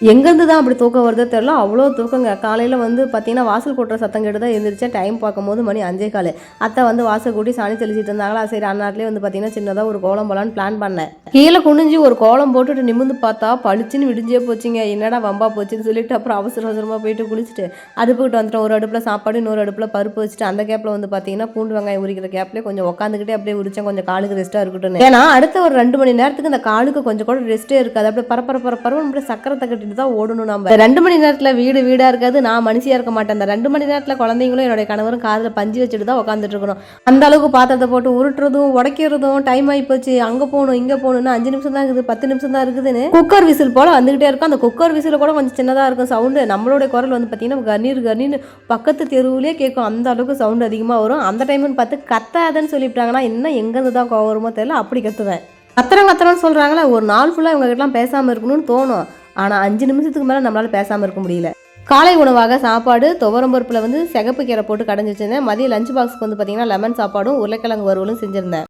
எங்கேருந்து தான் அப்படி தூக்கம் வருதோ தெரில அவ்வளோ தூக்கங்க. காலையில் வந்து பார்த்தீங்கன்னா வாசல் கூட்டுற சத்தம் கேட்டு தான் எழுந்திரிச்சேன் டைம் பார்க்கும்போது மணி அஞ்சே கால். அத்தை வந்து வாசல் கூட்டி சாணி தெளிச்சிட்டு இருந்தாங்களா? சரி அந்நாட்டிலே வந்து பார்த்தீங்கன்னா சின்னதாக ஒரு கோலம் போலான்னு பிளான் பண்ணேன். கீழே குனிஞ்சு ஒரு கோலம் போட்டுட்டு நிமிந்து பார்த்தா பளிச்சுன்னு விடிஞ்சே போச்சுங்க. என்னடா வம்பா போச்சுன்னு சொல்லிட்டு அப்புறம் அவசர அவசரமாக போயிட்டு குளிச்சுட்டு அடுப்புக்கிட்ட வந்துட்டோம். ஒரு அடுப்பில் சாப்பாடு இன்னொரு அடுப்பில் பருப்பு வச்சுட்டு அந்த கேப்பில் வந்து பார்த்தீங்கன்னா பூண்டு வெங்காயம் உரிக்கிற கேப்லேயே கொஞ்சம் உட்காந்துக்கிட்டே அப்படியே உரிச்சேன். கொஞ்சம் காலுக்கு ரெஸ்ட்டாக இருக்கட்டும் ஏன்னா அடுத்த ஒரு ரெண்டு மணி நேரத்துக்கு இந்த காலுக்கு கொஞ்சம் கூட ரெஸ்ட்டே இருக்காது. அப்படியே பரப்பர பரப்பரம் அப்படியே சக்கரத்தை கட்டிட்டு தான் ஓடணும் நம்ம ரெண்டு மணி நேரத்தில் வீடு வீடாக இருக்காது நான் மனுஷியாக இருக்க மாட்டேன். அந்த ரெண்டு மணி நேரத்தில் குழந்தைங்களும் என்னுடைய கணவரும் காதில் பஞ்சு வச்சுட்டு தான் உட்காந்துட்டு இருக்கணும். அந்த அளவுக்கு பாத்திரத்தை போட்டு உருட்டுறதும் உடைக்கிறதும் டைம் ஆகி போச்சு அங்கே போகணும் இங்கே போகணும்னு அஞ்சு நிமிஷம் தான் இருக்குது பத்து நிமிஷம் தான் இருக்குதுன்னு குக்கர் விசில் போல் வந்துகிட்டே இருக்கும். அந்த குக்கர் விசில் கூட கொஞ்சம் சின்னதாக இருக்கும் சவுண்டு நம்மளுடைய குரல் வந்து பார்த்தீங்கன்னா கண்ணீர் கண்ணீர்னு பக்கத்து தெருவுலேயே கேட்கும். அந்த அளவுக்கு சவுண்டு அதிகமாக வரும். அந்த டைம்னு பார்த்து கத்தாதன்னு சொல்லிவிட்டாங்கன்னா இன்னும் எங்கேருந்து தான் கோவம் வருமோ தெரியல அப்படி கத்துவேன். கத்துறோம் கத்துறோம்னு சொல்கிறாங்களே ஒரு நாள் ஃபுல்லாக இவங்ககிட்டலாம் பேசாமல் இருக்கணும்னு தோணும். ஆனால் அஞ்சு நிமிஷத்துக்கு மேலே நம்மளால் பேசாமல் இருக்க முடியல. காலை உணவாக சாப்பாடு துவரம் பருப்பில் வந்து சிகப்பு கீரை போட்டு கடைஞ்சி வச்சிருந்தேன் மதியம் லஞ்ச் பாக்ஸ்க்கு வந்து பார்த்தீங்கன்னா லெமன் சாப்பாடும் உருளைக்கிழங்கு வறுவலும் செஞ்சுருந்தேன்.